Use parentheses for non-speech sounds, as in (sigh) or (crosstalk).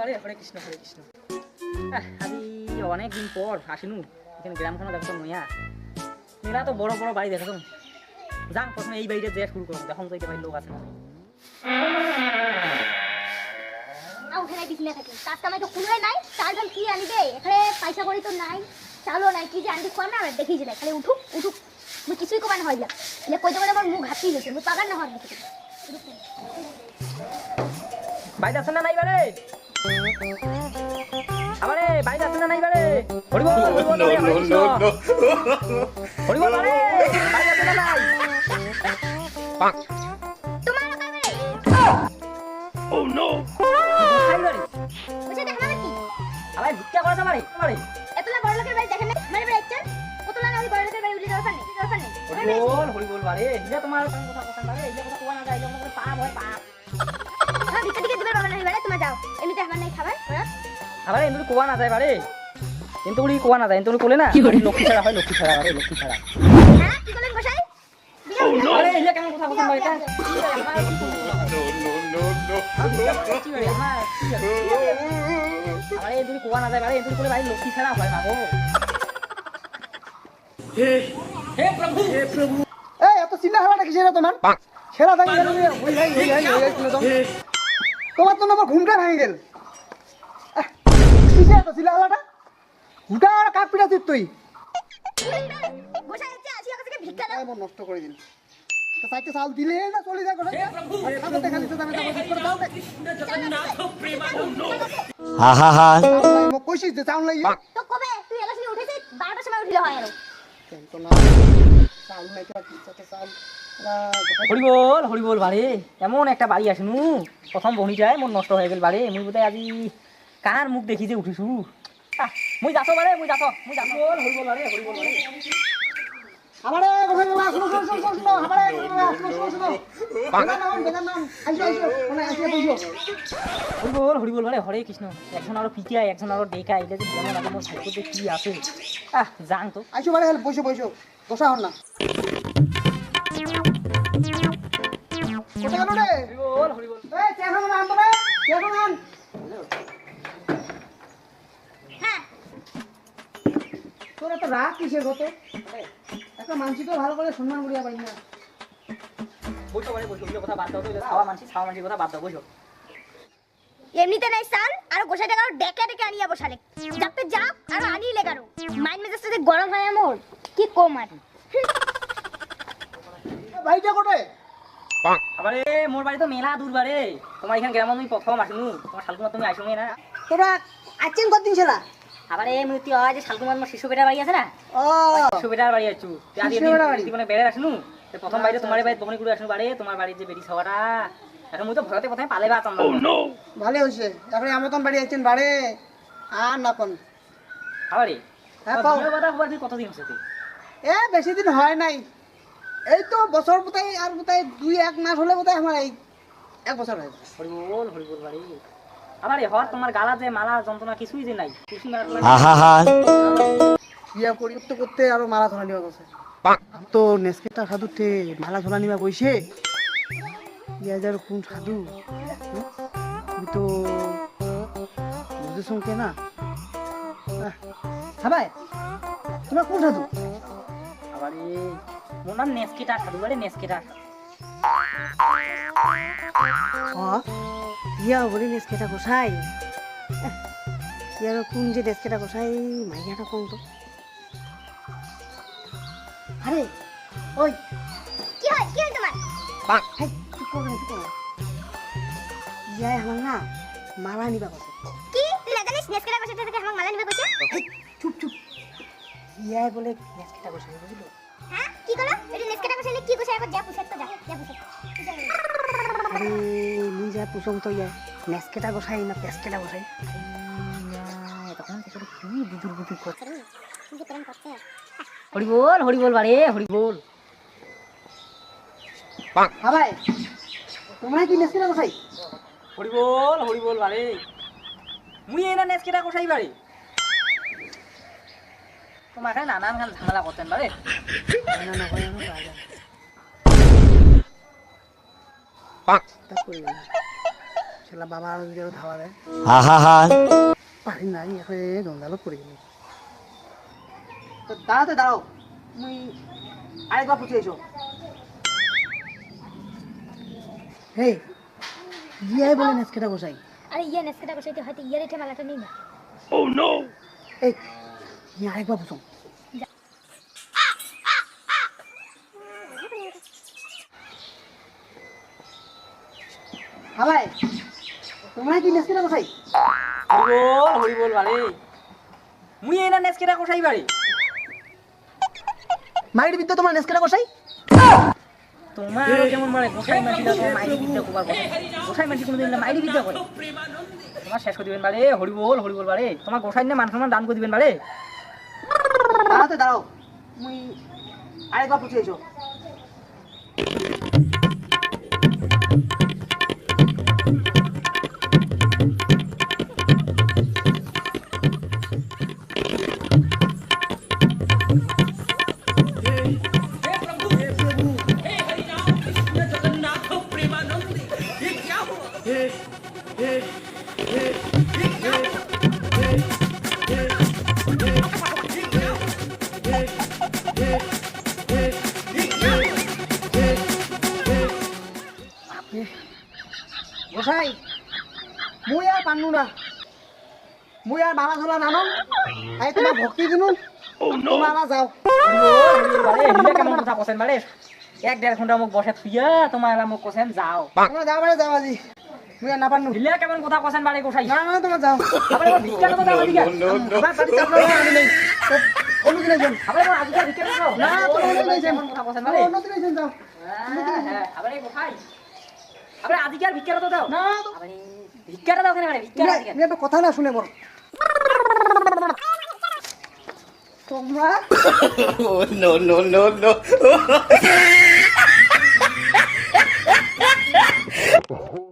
হরে কৃষ্ণ হরে কৃষ্ণ। আহ, আজি অনেক দিন পর আসিনু এখানে গ্রামখানে দেখো নয়া। মেলা তো এই বাড়িটা যে শুরু করুন দেখুন তো আছে। না ওখানে বিছনে থাকে। কাজ কামাই তো কোনোই নাই ডাল কি আনিবে? পয়সা করি তো নাই। চালও নাই কি যে আনতে খোয়া না দেখি যে খালি উঠুক উঠুক। মুই কিছুই কমান হয় না এলে কইতে কইতে আমার মুখ হাতি গেছে। মুই পাগার না আছে না নাই বারে আমারে বাড়িতে আছে না নাই বারে হরে আছে না নাই। তোমার কাছে খাই দেখো না কি ভিক্ষা হরিবল হরিবল বারে এটা তোমার কথা কথা বারে এটা কথা কোয়া না যায় এটা কথা পাপ হয় পাপ হ্যাঁ দিকে দিকে দিবে বাবা নাই বাড়ি তোমরা যাও এমনিতে আমার নাই খাবার আবার এন্দুরি কোয়া না যায় বারে কিন্তু উড়ি কোয়া না যায় কিন্তু কোলে না লক্ষ্মী ছাড়া হয় লক্ষ্মী ছাড়া বারে লক্ষ্মী ছাড়া হ্যাঁ কি করলেন বসাই আরে এটা কেমন কথা কথা বারে এটা আরে এন্দুরি কোয়া না যায় বারে এন্দুরি কোলে ভাই লক্ষ্মী ছাড়া হয় মাগো হে হে প্রভু। প্রভু। এই এত চিন্তা কিসের তোমার? থাকি তোমার তো আমার ঘুমটা ভেঙে গেল। কিসে এত আর কাক তুই? নষ্ট করে দিল। তো সাইডে চাল দিলে না চলে যায় করে খাতে খালি তো দামে দামে করে দাও হা হা হা কইছিস যে চাউল লাগিয়ে তো কবে? তুই এলাকায় উঠেছিস? বারোটার সময় উঠলে হয় আরও। তো না নাই হরিবল হরিবল বাড়ি। এমন একটা বাড়ি আসনু প্রথম যায় মন নষ্ট হয়ে গেল বাড়ি। মুই বোধহয় আজি কার মুখ দেখি যে উঠিছু মুই যাতো বাড়ে মুই যাতো মুই যাতো হরিবল হরিবল বারে আমারে কথা বলা শুনো শুনো শুনো শুনো শুনো আমারে কথা বলা শুনো শুনো শুনো বেগার নাম বেগার নাম আইসো আইসো আইসো বুঝো হরিবল হরিবল বারে হরে কৃষ্ণ। একজন আরও পিটিয়া একজন আরও ডেকা এটা যে লাগে মোর ভাগ্যতে কি আছে? আহ যাং তো। আইসো বারে হেল বসো বসো। বসা হন না। কোথায় গেল রে। হরিবল হরিবল এই চেখন আন তো রে চেখন আন। তোর এত রাগ কিসের গত একটা মানসি তো ভালো করে সম্মান করিয়া পাই না। বসো বারে বসো ওগুলো কথা বাদ দাও তো খাওয়া মানসি খাওয়া মানসির কথা বাদ দাও বসো। এমনিতে নাই চাল আর গোসাই ডেকে ডেকে আনিয়া বসালে। যাতে যাপ আর আনিয়ে লেগারো মাইন্ড মেজাজটা যে গরম হয় আমার কি কম আর? ভাইটা কোটে আবারে মোর বাড়ি তো মেলা দূর বারে তোমার এখানে গ্রামে তুমি প্রথম আসনু। তোমার শালকুমার তুমি আসো না তোরা আছেন কতদিন ছেলা? আবারে মৃত্যু হয় যে শালকুমার আমার শিশু বেটার বাড়ি আছে না? ও। শিশু বেটার বাড়ি আছু মানে বেড়ে? আসনু? প্রথম বাড়িতে তোমার বাড়ি তখনই করে আসনু বাড়ি তোমার বাড়ির যে বেরি ছাওয়াটা এখন মুই তো ভয়তে প্রথমে পালে বা চন্দন। ভালো হয়েছে। এখন আমতন বাড়ি আছেন বাড়ে আর না কোন। আবারে হ্যাঁ, কতদিন হচ্ছে তুই এ বেশি দিন হয় নাই। এই তো বছর আর দুই এক মাস হলে বোধহয় আমার এই এক বছর হয়ে হরিবল হরিবল বাড়ি। আবারে হর তোমার গালা যে মালা যন্ত্রণা কিছুই যে নাই। খুশি মারা হা হা হা বিয়া করি করতে করতে আরও মালা ধরা গেছে তো নেসকেটা সাধুতে মালা ধরা নিবা কইছে। ইয়াজার কোন সাধু? হুম? তো বুঝেছ কে না হ্যাঁ তোমার কোন সাধু? আবারে মোর নাম নেসকেটা সাধু বাড়ি নেসকেটা ইয়া বলি নেসকেটা গোসাই। ইয়ার কোন যে নেসকেটা গোসাই মাইয়াটা কোন তো আরে ওই কি হয় কি হয় তোমার? হাই চুপ কর চুপ কর। না। ইয়াই আমার না মালা নিবা কথা কি? তুই না জানিস নেসকেটা বসে থেকে আমাকে মালা নিবে কইছে চুপ চুপ। ইয়াই বলে নেসকেটা গোসাই বুঝলো? হ্যাঁ? কি করল? এটা নেসকেটা বসে কি কইছে একবার যা পুষে তো যা যা পুষে। আরে মুই যা পুষং তো ইয়া নেসকেটা গোসাই না পেসকেটা গোসাই তখন কি বুদুর বুদুর করছে। কি প্রেম করছে। হরিবল হরিবল বাড়ে হরিবল হ্যাঁ ভাই তোমরা কি নেসকেটা গোসাই? হরিবল হরিবল বাড়ে। মুই এনা নেসকেটা কোসাই বাড়ি। তোমার এখানে নানান খান ঝামেলা করতেন করি না। বাবা আর ধাওয়া দেয়। পারি নাই এখন জঞ্জালত পড়ে গেলি। তো দাঁড়াতে দাঁড়াও। মুই আরেকবার পুছিয়েছো হেই ইয়াই বলে নেসকেটা বসাই। আরে ইয়ে নেসকেটা বসাইতে হয়তো ইয়ের এটা মেলাটা নেই না এই ইয়ে আরেকবার বুঝো হাবাই তোমার কি নেসকেটা বসাই? হরি বল বল বারে। মুই এই না নেচকেটা কষাই বারে। মাইর বিদ্যা তোমার নেসকেটা কষাই? তোমার যেমন মানে গোসাই মাটিটা তোমার মাইরি বিদ্যা করবার কথা গোসাই মাটি কোনোদিন না মাইরি বিদ্যা করে। তোমার শেষ করে দিবেন বারে হরি বল হরি বল বারে। তোমার গোসাই না মান সম্মান দান করে দিবেন বারে। দাঁড়াতে দাঁড়াও মুই আরেকবার পুছিয়েছো গোসাই মুই আর পান্নু না। মুই আর বাবা ধরা নানন আই তোমার ভক্তি দিনুন তোমারা যাও। কেমন কথা কছেন বারে এক দেড় ঘণ্টা মোক বসে থুইয়া তোমার মোক কছেন যাও। যাও বারে যাও আজি। মুই আর না পান্নু হিলে কেমন কথা কছেন বারে গোসাই না না তোমরা যাও। আবার ভিক্ষা দেবো যাও আবার বাড়ি চাপ না আমি নেই যান আবার আজকে ভিক্ষা না তোমরা যান কথা কছেন বারে অন্য দিনে যান যাও হ্যাঁ, হ্যাঁ, আবার এই গোসাই আবার আদিকে আর ভিক্ষাটা তো দাও। না ভিক্ষাটা দাও কেন মানে ভিক্ষাটা তুমি একটা কথা না শুনে বলো তোমরা no no no no Oh. (laughs)